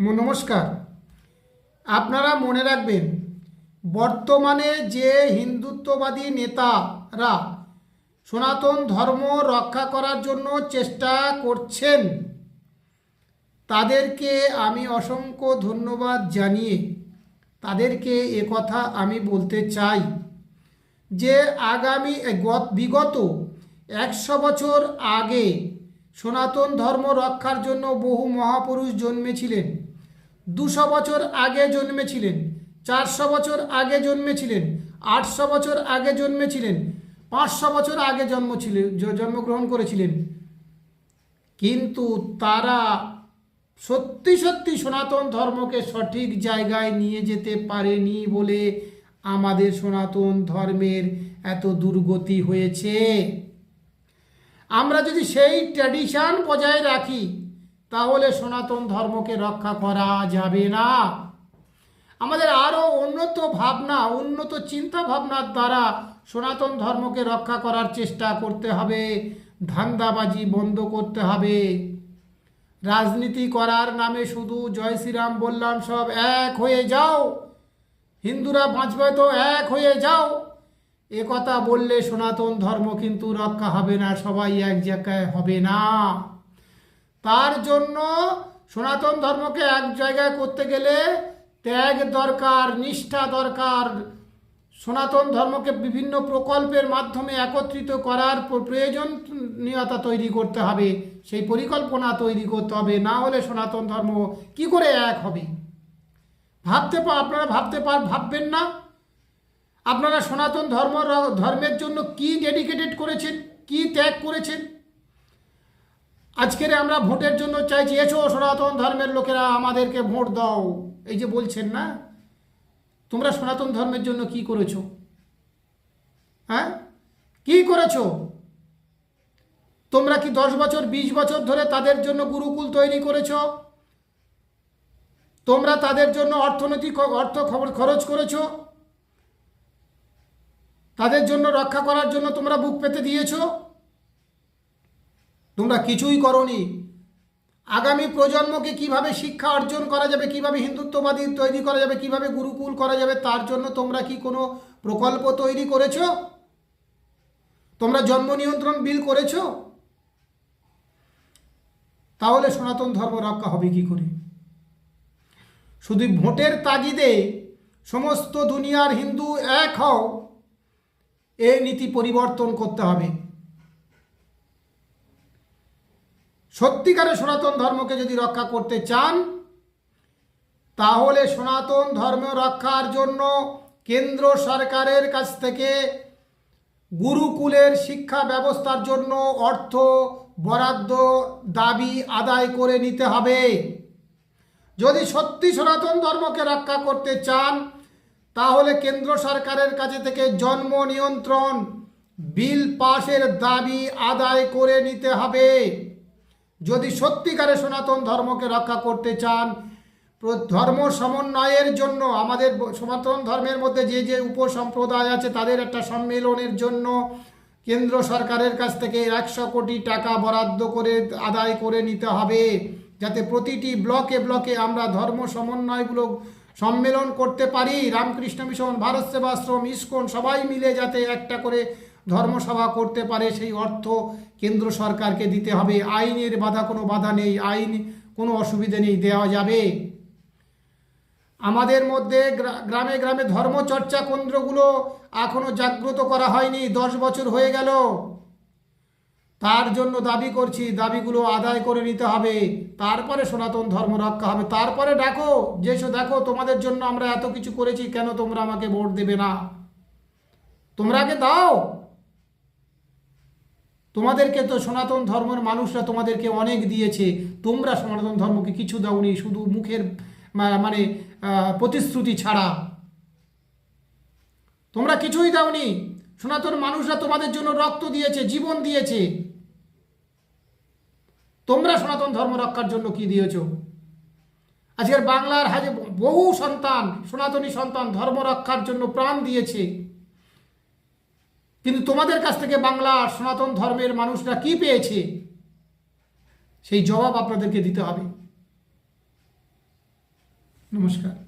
নমস্কার। আপনারা মনে রাখবেন, বর্তমানে যে হিন্দুত্ববাদী নেতারা সনাতন ধর্ম রক্ষা করার জন্য চেষ্টা করছেন, তাদেরকে আমি অসংখ্য ধন্যবাদ জানিয়ে তাদেরকে কথা আমি বলতে চাই যে আগামী গত- বিগত একশো বছর আগে সনাতন ধর্ম রক্ষার জন্য বহু মহাপুরুষ জন্মেছিলেন। দুশো বছর আগে জন্মেছিলেন, চারশো বছর আগে জন্মেছিলেন, আটশো বছর আগে জন্মেছিলেন, পাঁচশো বছর আগে জন্ম ছিল জন্মগ্রহণ করেছিলেন। কিন্তু তারা সত্যি সত্যি সনাতন ধর্মকে সঠিক জায়গায় নিয়ে যেতে পারেনি বলে আমাদের সনাতন ধর্মের এত দুর্গতি হয়েছে। আমরা যদি সেই ট্র্যাডিশান বজায় রাখি তাহলে সনাতন ধর্মকে রক্ষা করা যাবে না। আমাদের আরও উন্নত ভাবনা, উন্নত চিন্তা ভাবনার দ্বারা সনাতন ধর্মকে রক্ষা করার চেষ্টা করতে হবে, ধান্দাবাজি বন্ধ করতে হবে। রাজনীতি করার নামে শুধু জয় শ্রীরাম বললাম, সব এক হয়ে যাও। হিন্দুরা বাঁচবে তো এক হয়ে যাও। এ কথা বললে সনাতন ধর্ম কিন্তু রক্ষা হবে না, সবাই এক জায়গায় হবে না। তার জন্য সনাতন ধর্মকে এক জায়গায় করতে গেলে ত্যাগ দরকার, নিষ্ঠা দরকার। সনাতন ধর্মকে বিভিন্ন প্রকল্পের মাধ্যমে একত্রিত করার প্র- প্রয়োজনীয়তা তৈরি করতে হবে। সেই পরিকল্পনা তৈরি করতে হবে। না হলে সনাতন ধর্ম কি করে এক হবে? ভাবতে আপনারা ভাবতে পার ভাববেন না। আপনারা সনাতন ধর্ম ধর্মের জন্য কি ডেডিকেটেড করেছেন? কি ত্যাগ করেছেন? আজকের আমরা ভোটের জন্য চাইছি, এসো সনাতন ধর্মের লোকেরা আমাদেরকে ভোট দাও। এই যে বলছেন না, তোমরা সনাতন ধর্মের জন্য কি করেছ? হ্যাঁ? কি করেছ? তোমরা কি দশ বছর, বিশ বছর ধরে তাদের জন্য গুরুকুল তৈরি করেছ? তোমরা তাদের জন্য অর্থনৈতিক অর্থ খবর খরচ করেছ? তাদের জন্য রক্ষা করার জন্য তোমরা বুক পেতে দিয়েছ? তোমরা কিছুই করনি। আগামী প্রজন্মকে কীভাবে শিক্ষা অর্জন করা যাবে, কীভাবে হিন্দুত্ববাদী তৈরি করা যাবে, কীভাবে গুরুকুল করা যাবে, তার জন্য তোমরা কি কোনো প্রকল্প তৈরি করেছ? তোমরা জন্ম নিয়ন্ত্রণ বিল করেছ? তাহলে সনাতন ধর্ম রক্ষা হবে কি করে? শুধু ভোটের তাগিদে সমস্ত দুনিয়ার হিন্দু এক হও এই নীতি পরিবর্তন করতে হবে। সত্যিকারে সনাতন ধর্মকে যদি রক্ষা করতে চান, তাহলে সনাতন ধর্ম রক্ষার জন্য কেন্দ্র সরকারের কাছ থেকে গুরুকুলের শিক্ষা ব্যবস্থার জন্য অর্থ বরাদ্দ দাবি আদায় করে নিতে হবে। যদি সত্যি সনাতন ধর্মকে রক্ষা করতে চান, তাহলে কেন্দ্র সরকারের কাছে থেকে জন্ম নিয়ন্ত্রণ বিল পাশের দাবি আদায় করে নিতে হবে। যদি সত্যিকারে সনাতন ধর্মকে রক্ষা করতে চান ধর্ম সমন্বয়ের জন্য আমাদের সনাতন ধর্মের মধ্যে যে যে উপসম্প্রদায় আছে তাদের একটা সম্মেলনের জন্য কেন্দ্র সরকারের কাছ থেকে একশো কোটি টাকা বরাদ্দ করে আদায় করে নিতে হবে। যাতে প্রতিটি ব্লকে ব্লকে আমরা ধর্ম সমন্বয়গুলো সম্মেলন করতে পারি। রামকৃষ্ণ মিশন, ভারত সেবাশ্রম, ইস্কন সবাই মিলে যাতে একটা করে ধর্মসভা করতে পারে, সেই অর্থ কেন্দ্র সরকারকে দিতে হবে। আইনের বাধা কোনো বাধা নেই, আইন কোনো অসুবিধে নেই, দেওয়া যাবে। আমাদের মধ্যে গ্রামে গ্রামে ধর্মচর্চা কেন্দ্রগুলো এখনও জাগ্রত করা হয়নি, দশ বছর হয়ে গেল। তার জন্য দাবি করছি, দাবিগুলো আদায় করে নিতে হবে। তারপরে সনাতন ধর্ম রক্ষা হবে। তারপরে ডাকো যেসো দেখো, তোমাদের জন্য আমরা এত কিছু করেছি, কেন তোমরা আমাকে ভোট দেবে না? তোমরা আগে দাও। তোমাদেরকে তো সনাতন ধর্মের মানুষরা তোমাদেরকে অনেক দিয়েছে। তোমরা সনাতন ধর্মকে কিছু দাওনি, শুধু মুখের মানে প্রতিশ্রুতি ছাড়া। তোমরা কিছুই দাওনি। সনাতন মানুষরা তোমাদের জন্য রক্ত দিয়েছে, জীবন দিয়েছে। তোমরা সনাতন ধর্ম রক্ষার জন্য কি দিয়েছ? আজকের বাংলার হাজে বহু সন্তান, সনাতনী সন্তান ধর্ম রক্ষার জন্য প্রাণ দিয়েছে। কিন্তু তোমাদের কাছ থেকে বাংলা সনাতন ধর্মের মানুষরা কি পেয়েছে? সেই জবাব আপনাদেরকে দিতে হবে। নমস্কার।